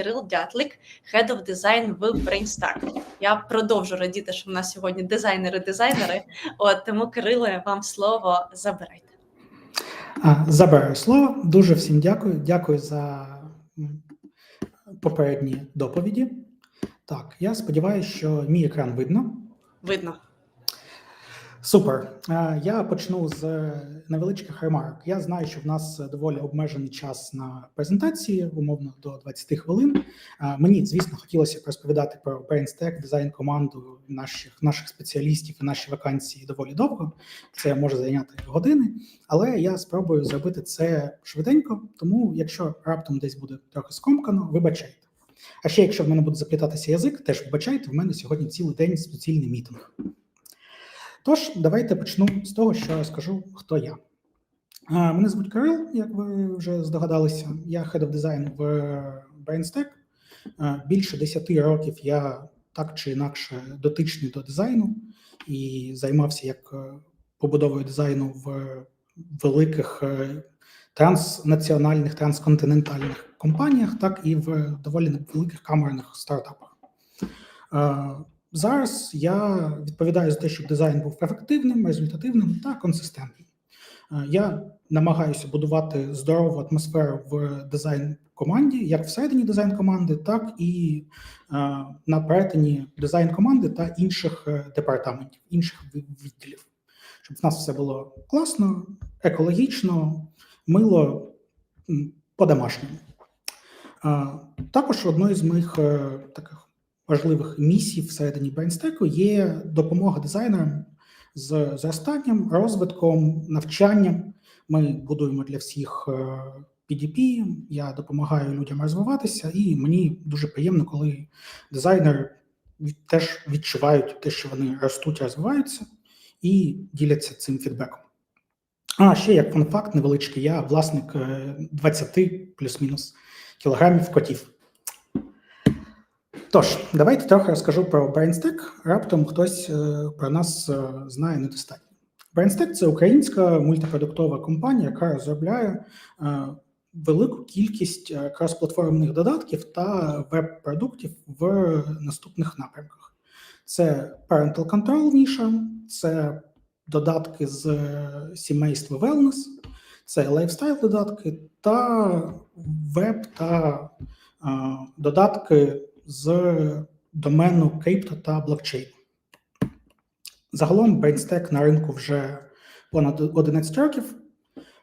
Кирил Дятлик, Head of Design в Brainstack. Я продовжу радіти, що в нас сьогодні дизайнери-дизайнери. От тому, Кириле, вам слово забирайте. Забираю слово. Дуже всім дякую. Дякую за попередні доповіді. Так, я сподіваюся, що мій екран видно. Видно. Супер. Е, Я почну з невеличких ремарок. Я знаю, що в нас доволі обмежений час на презентації, умовно до 20 хвилин. Е, Мені, звісно, хотілося б розповідати про BrainStack, дизайн команду наших наших спеціалістів і наші вакансії доволі довго. Це може зайняти години, але я спробую зробити це швиденько. Тому, якщо раптом десь буде трохи скомкано, вибачайте. А ще якщо в мене буде заплітатися язик, теж вибачайте, в мене сьогодні цілий день суцільний мітинг. Тож, давайте почну з того, що розкажу, хто я. Мене звуть Кирил, як ви вже здогадалися. Я Head of Design в BrainStack. Більше 10 років я так чи інакше дотичний до дизайну і займався як е, побудовою дизайну в великих е, транснаціональних, трансконтинентальних компаніях, так і в доволі великих камерних стартапах. Зараз я відповідаю за те, щоб дизайн був ефективним, результативним та консистентним. Е, Я намагаюся будувати здорову атмосферу в дизайн команді, як всередині дизайн команди, так і е, на перетині дизайн команди та інших е, департаментів, інших відділів, щоб в нас все було класно, екологічно, мило, по-домашньому. Також одною з моїх таких важливих місій всередині BrainStack є допомога дизайнерам з зростанням, розвитком, навчанням. Ми будуємо для всіх е, PDP, я допомагаю людям розвиватися, і мені дуже приємно, коли дизайнери теж відчувають те, що вони ростуть, розвиваються і діляться цим фідбеком. А ще як фан-факт невеличкий, я власник е, 20 плюс-мінус кілограмів котів. Тож, давайте трохи розкажу про BrainStack. Раптом хтось е, про нас е, знає недостатньо. BrainStack – це українська мультипродуктова компанія, яка розробляє е, велику кількість кросплатформних додатків та веб-продуктів в наступних напрямках: це Parental Control ніша, це додатки з сімейства Wellness, це лайфстайл додатки та веб та додатки з домену крипто та блокчейн. Загалом BrainStack на ринку вже понад 11 років.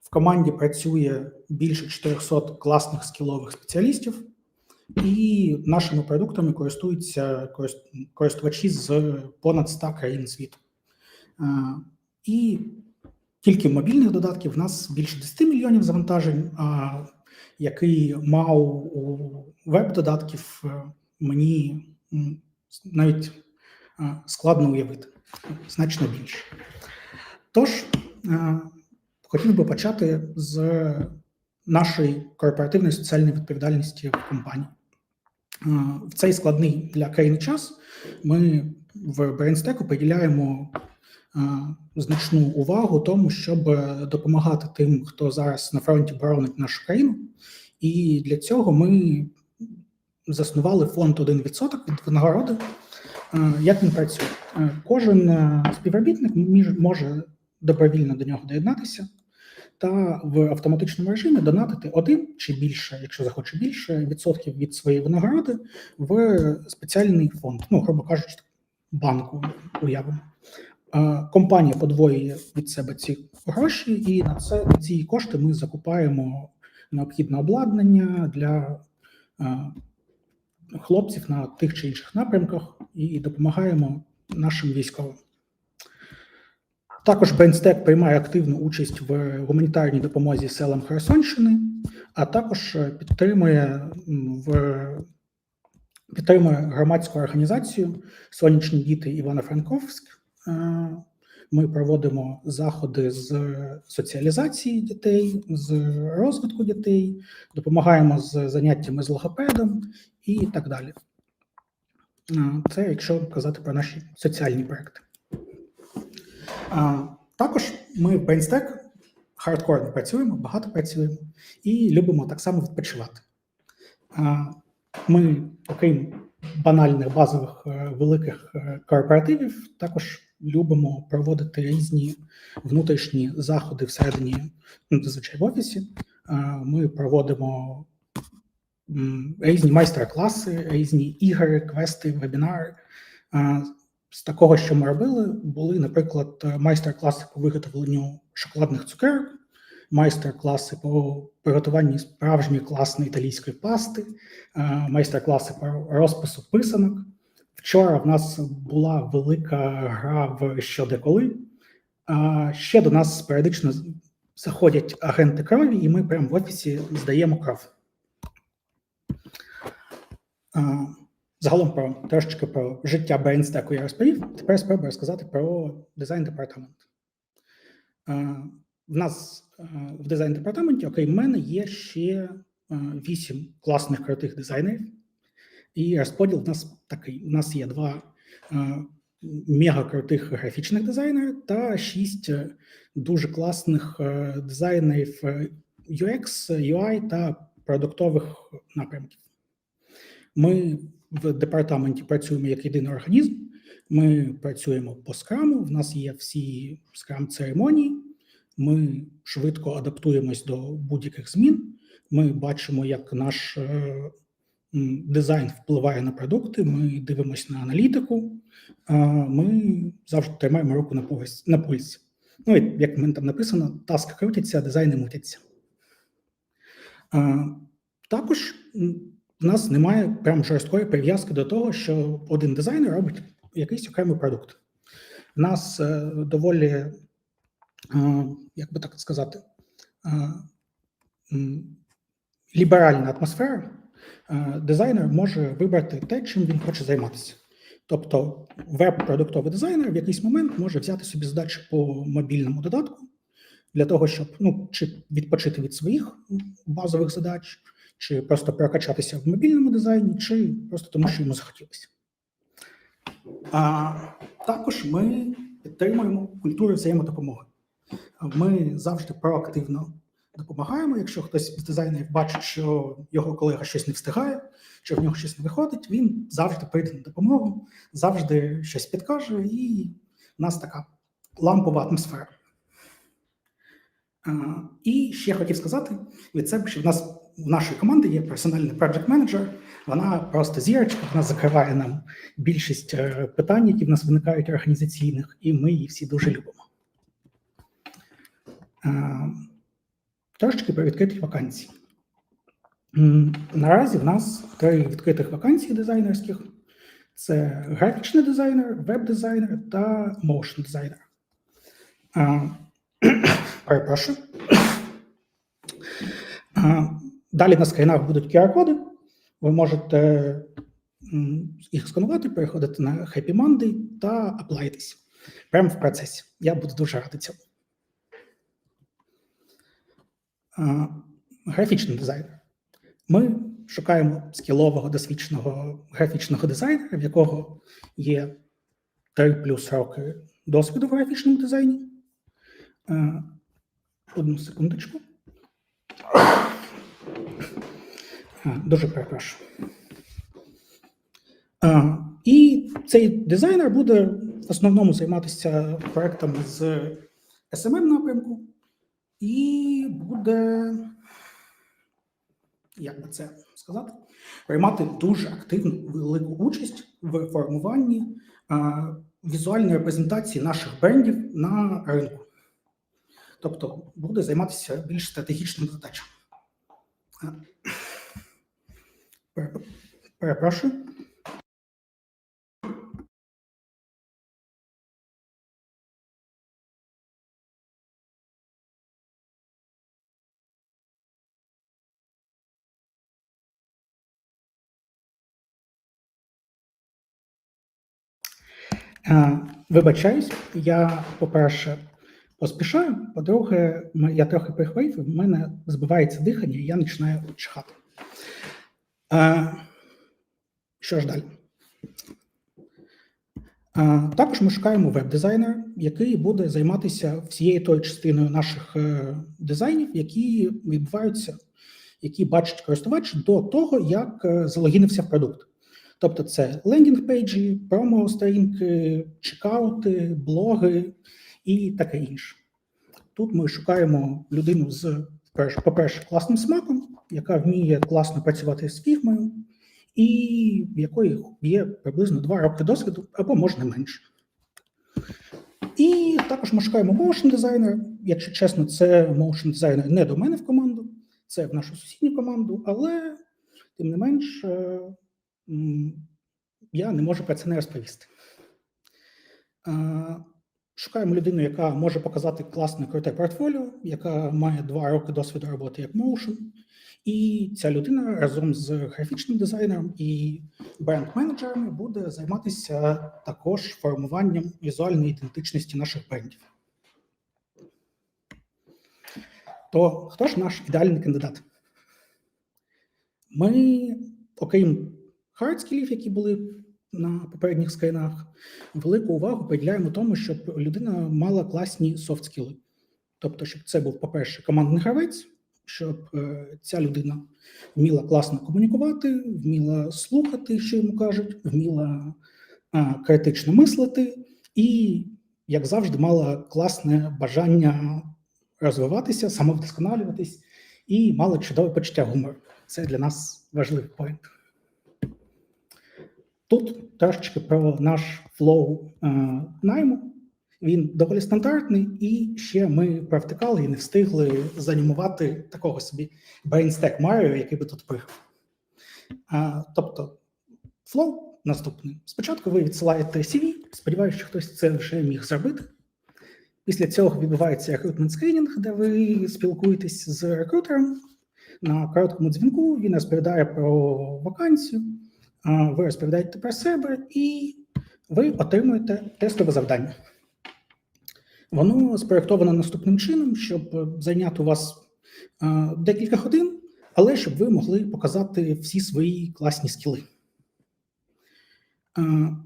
В команді працює більше 400 класних скілових спеціалістів, і нашими продуктами користуються користувачі з понад 100 країн світу. І тільки мобільних додатків в нас більше 10 мільйонів завантажень, а який мав у веб-додатків, е, мені навіть складно уявити, значно більше. Тож, хотів би почати з нашої корпоративної соціальної відповідальності в компанії. В цей складний для країни час ми в BrainStack приділяємо значну увагу тому, щоб допомагати тим, хто зараз на фронті боронить нашу країну. І для цього ми заснували фонд 1% від винагороди. Е, Як він працює? Е, Кожен е, співробітник може добровільно до нього доєднатися та в автоматичному режимі донатити один чи більше, якщо захоче більше, відсотків від своєї винагороди в спеціальний фонд. Ну, грубо кажучи, банку уявимо. Компанія подвоює від себе ці гроші, і на це ці кошти ми закупаємо необхідне обладнання для хлопців на тих чи інших напрямках і допомагаємо нашим військовим. Також BrainStack приймає активну участь в гуманітарній допомозі селам Херсонщини, а також е, підтримує в підтримує громадську організацію Сонячні діти Івано-Франковськ. Ми проводимо заходи з соціалізації дітей, з розвитку дітей, допомагаємо з заняттями з логопедом і так далі. Це якщо казати про наші соціальні проекти. Також ми в BrainStack хардкорно працюємо, багато працюємо і любимо так само відпочивати. Ми, окрім банальних базових е, великих е, корпоративів, також любимо проводити різні внутрішні заходи всередині, ну, зазвичай в офісі. Ми проводимо різні майстер-класи, різні ігри, квести, вебінари. З такого, що ми робили, були, наприклад, майстер-класи по виготовленню шоколадних цукерок, майстер-класи по приготуванні справжньої класної італійської пасти, майстер-класи по розпису писанок. Вчора в нас була велика гра в що де коли. А ще до нас періодично заходять агенти крові, і ми прямо в офісі здаємо кров. А, Загалом про трошечки про життя BrainStack я розповів. Тепер спробую розказати про дизайн департамент. Е, В нас в дизайн департаменті, окрім мене, є ще вісім класних крутих дизайнерів. І розподіл в нас такий: у нас є два е, мега крутих графічних дизайнери та шість е, дуже класних е, дизайнерів UX, UI та продуктових напрямків. Ми в департаменті працюємо як єдиний організм. Ми працюємо по скраму. В нас є всі скрам церемонії. Ми швидко адаптуємось до будь-яких змін. Ми бачимо, як наш е, дизайн впливає на продукти. Ми дивимося на аналітику. Ми завжди тримаємо руку на пульс. На пульсі. Ну, як в мене там написано, таски крутяться, дизайни мутяться. Також в нас немає прям жорсткої прив'язки до того, що один дизайнер робить якийсь окремий продукт. У нас е, доволі, як би так сказати, ліберальна атмосфера. Е, Дизайнер може вибрати те, чим він хоче займатися. Тобто, веб-продуктовий дизайнер в якийсь момент може взяти собі задачу по мобільному додатку для того, щоб ну, чи відпочити від своїх базових задач, чи просто прокачатися в мобільному дизайні, чи просто тому, що йому захотілося. А також ми підтримуємо культуру взаємодопомоги. Ми завжди проактивно допомагаємо. Якщо хтось з дизайнерів бачить, що його колега щось не встигає, чи в нього щось не виходить, він завжди прийде на допомогу, завжди щось підкаже, і в нас така лампова атмосфера. І ще хотів сказати від себе, що в нас в нашій команді є персональний project менеджер. Вона просто зірочка, вона закриває нам більшість е, питань, які в нас виникають організаційних, і ми її всі дуже любимо. Трошечки про відкриті вакансії. Наразі в нас три відкритих вакансії дизайнерських: це графічний дизайнер, веб-дизайнер та моушн дизайнер. Перепрошую. Далі на скрінах будуть QR-коди. Ви можете їх сканувати, переходити на Happy Monday та аплайтись прямо в процесі. Я буду дуже радий цьому. А, Графічний дизайнер. Ми шукаємо скілового досвідченого графічного дизайнера, в якого є 3 плюс роки досвіду в графічному дизайні. Одну секундочку. Дуже перепрошую. І цей дизайнер буде в основному займатися проектами з SMM напрямку, і буде, як би це сказати, приймати дуже активну велику участь в формуванні а, візуальної репрезентації наших брендів на ринку. Тобто буде займатися більш стратегічними задачами. Перепрошую. Вибачаюсь, я, по-перше, поспішаю. По-друге, я трохи прихворів, в мене збивається дихання, і я починаю чихати. Е, Що ж далі? Також ми шукаємо веб-дизайнера, який буде займатися всією тою частиною наших е, дизайнів, які відбуваються, які бачить користувач до того, як е, залогінився в продукт. Тобто, це лендінг-пейджі, промо-сторінки, чекаути, блоги і таке інше. Тут ми шукаємо людину з, по-перше, класним смаком, яка вміє класно працювати з фігмою, і в якої є приблизно два роки досвіду, або можна менше. І також ми шукаємо motion дизайнера. Якщо чесно, це motion дизайнер не до мене в команду, це в нашу сусідню команду, але тим не менш, е, я не можу про це не розповісти. Шукаємо людину, яка може показати класне круте портфоліо, яка має два роки досвіду роботи як motion. І ця людина разом з графічним дизайнером і бренд-менеджерами буде займатися також формуванням візуальної ідентичності наших брендів. То хто ж наш ідеальний кандидат? Ми, окрім хардскілів, які були на попередніх скринах, велику увагу приділяємо тому, щоб людина мала класні софт-скіли. Тобто, щоб це був, по-перше, командний гравець, щоб е, ця людина вміла класно комунікувати, вміла слухати, що йому кажуть, вміла е, критично мислити, і, як завжди, мала класне бажання розвиватися, самовдосконалюватись і мала чудове почуття гумору. Це для нас важливий поінт. Тут трошечки про наш флоу е, найму. Він доволі стандартний, і ще ми провтикали і не встигли занімувати такого собі брейнстек Маріо, який би тут пригав. А, тобто, флоу наступний. Спочатку ви відсилаєте CV, сподіваюся, що хтось це вже міг зробити. Після цього відбувається рекрутмент скринінг, де ви спілкуєтесь з рекрутером. На короткому дзвінку він розповідає про вакансію, ви розповідаєте про себе, і ви отримуєте тестове завдання. Воно спроєктовано наступним чином, щоб зайняти у вас декілька годин, але щоб ви могли показати всі свої класні скіли.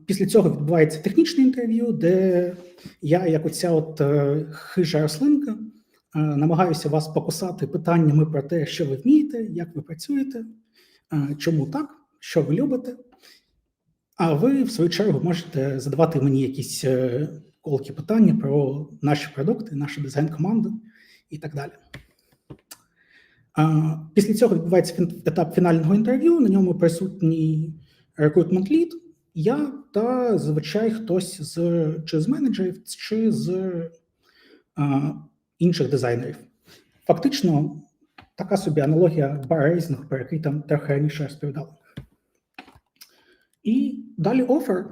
Після цього відбувається технічне інтерв'ю, де я, як оця от е, хижа рослинка, е, намагаюся вас покусати питаннями про те, що ви вмієте, як ви працюєте, чому так, що ви любите. А ви, в свою чергу, можете задавати мені якісь е, колкі питання про наші продукти, нашу дизайн-команду і так далі. Після цього відбувається етап фінального інтерв'ю. На ньому присутній рекрутмент лід, я та зазвичай хтось з чи з менеджерів, чи з а, інших дизайнерів. Фактично, така собі аналогія баррейзингу, про який там трохи раніше розповідали. І далі офер.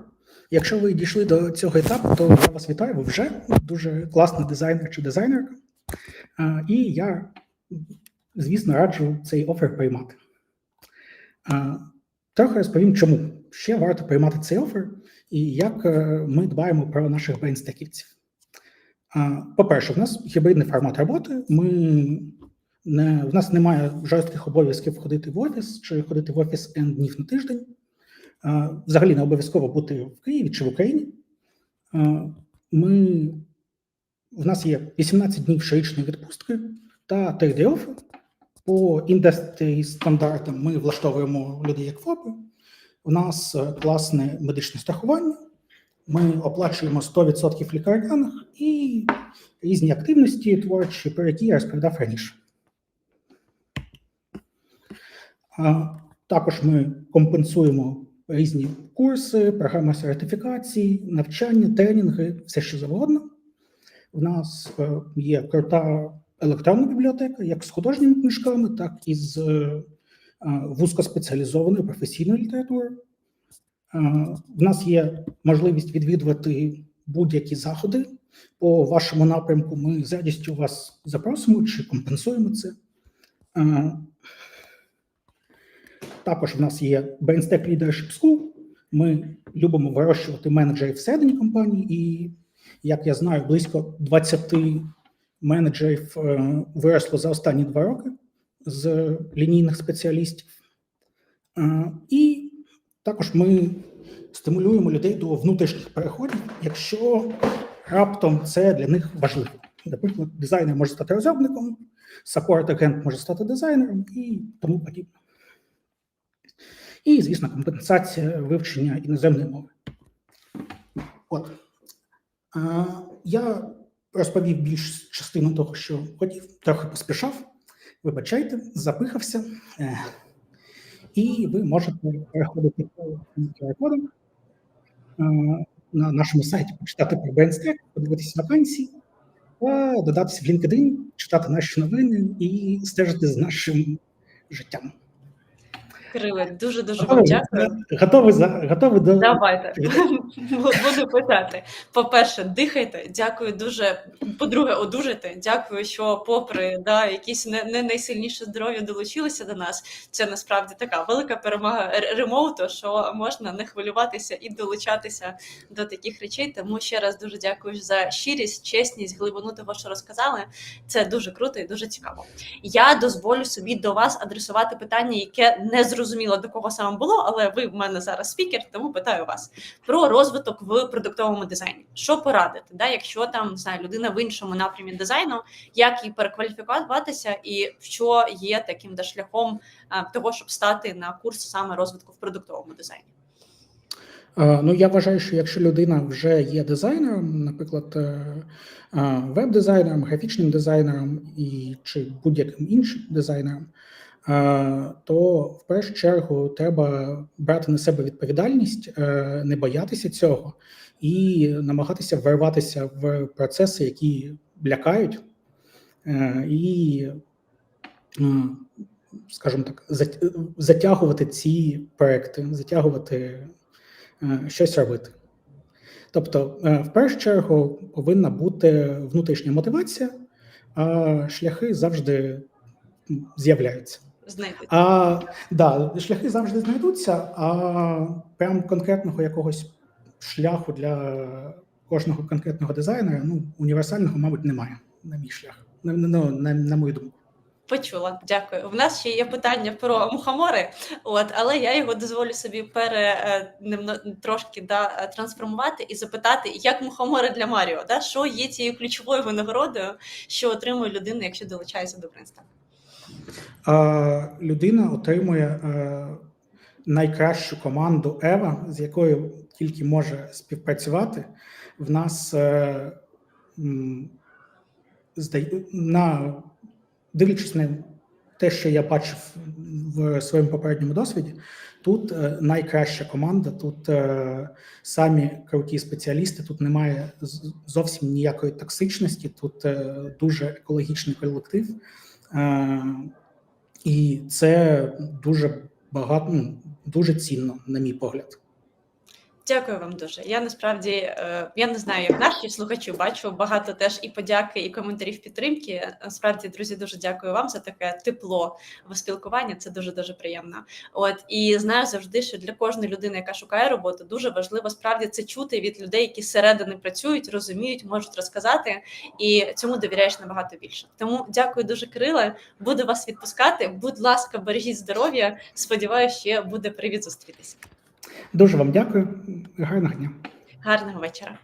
Якщо ви дійшли до цього етапу, то я вас вітаю. Ви вже дуже класний дизайнер чи дизайнерка. І я, звісно, раджу цей офер приймати. Трохи розповім, чому ще варто приймати цей офер і як е, ми дбаємо про наших брейнстеківців. По-перше, в нас гібридний формат роботи. Ми не, в нас немає жорстких обов'язків ходити в офіс чи ходити в офіс N днів на тиждень. Взагалі не обов'язково бути в Києві чи в Україні. Ми, в нас є 18 днів щорічної відпустки та 3 day off. По індустрії стандартам ми влаштовуємо людей як ФОПи. У нас е, класне медичне страхування. Ми оплачуємо 100% лікарняних і різні активності творчі, про які я розповідав раніше. Також ми компенсуємо різні курси, програми сертифікації, навчання, тренінги, все що завгодно. У нас е, є крута електронна бібліотека, як з художніми книжками, так і з е, вузькоспеціалізованою професійною літературою. Е, В нас є можливість відвідувати будь-які заходи по вашому напрямку. Ми з радістю вас запросимо чи компенсуємо це. Також в нас є BrainStack Leadership School. Ми любимо вирощувати менеджерів всередині компанії, і як я знаю, близько 20 менеджерів е, виросло за останні два роки з лінійних спеціалістів. Е, І також ми стимулюємо людей до внутрішніх переходів, якщо раптом це для них важливо. Наприклад, дизайнер може стати розробником, саппорт агент може стати дизайнером і тому подібне. І, звісно, компенсація вивчення іноземної мови. От. Я розповів більш частину того, що хотів, трохи поспішав. Вибачайте, запихався. Е, І ви можете переходити по QR-кодам е, на нашому сайті, почитати про BrainStack, подивитися вакансії, додатися в LinkedIn, читати наші новини і стежити з нашим життям. Кириле, дуже дуже вам дякую. готові, за, готові до Давайте буду питати. По-перше, дихайте. Дякую дуже. По-друге, одужайте. Дякую, що, попри да, якісь не, не найсильніше здоров'я долучилися до нас. Це насправді така велика перемога ре- ремоуту, що можна не хвилюватися і долучатися до таких речей. Тому ще раз дуже дякую за щирість, чесність, глибину того, що розказали. Це дуже круто і дуже цікаво. Я дозволю собі до вас адресувати питання, яке не зрозуміло до кого саме було, але ви в мене зараз спікер, тому питаю вас про розвиток в продуктовому дизайні. Що порадити, да, якщо там не знаю, людина в іншому напрямі дизайну, як їй перекваліфікуватися, і що є таким да, шляхом а, того, щоб стати на курс саме розвитку в продуктовому дизайні? Е, Ну, я вважаю, що якщо людина вже є дизайнером, наприклад, е, е, веб-дизайнером, графічним дизайнером і чи будь-яким іншим дизайнером, е, то в першу чергу треба брати на себе відповідальність, е, не боятися цього і намагатися вирватися в процеси, які лякають, е, і, скажімо так, затягувати ці проекти, затягувати е, щось робити. Тобто, е, в першу чергу повинна бути внутрішня мотивація, а шляхи завжди з'являються. Знайти А да, шляхи завжди знайдуться, а прям конкретного якогось шляху для кожного конкретного дизайнера, ну, універсального, мабуть, немає, на мій шлях. Ну, ну, на, на мою думку. Почула, дякую. У нас ще є питання про мухомори, от але я його дозволю собі пере е, трошки да, трансформувати і запитати, як мухомори для Маріо, да, що є цією ключовою винагородою, що отримує людина, якщо долучається до Бринста. Людина отримує е, найкращу команду Ева, з якою тільки може співпрацювати. В нас е, на дивлячись на те, що я бачив в своєму попередньому досвіді, тут е, найкраща команда, тут самі круті спеціалісти, тут немає зовсім ніякої токсичності, тут дуже екологічний колектив. Е, і це дуже багато, ну, дуже цінно, на мій погляд. Дякую вам дуже. Я насправді е, я не знаю, як наші слухачі бачу багато теж і подяки, і коментарів підтримки. Насправді, друзі, дуже дякую вам за таке тепло в спілкуванні. Це дуже дуже приємно. От і знаю завжди, що для кожної людини, яка шукає роботу, дуже важливо справді це чути від людей, які зсередини працюють, розуміють, можуть розказати, і цьому довіряєш набагато більше. Тому дякую дуже, Кириле. Буду вас відпускати. Будь ласка, бережіть здоров'я. Сподіваюся, ще буде привід зустрітися. Дуже вам дякую. Гарного дня. Гарного вечора.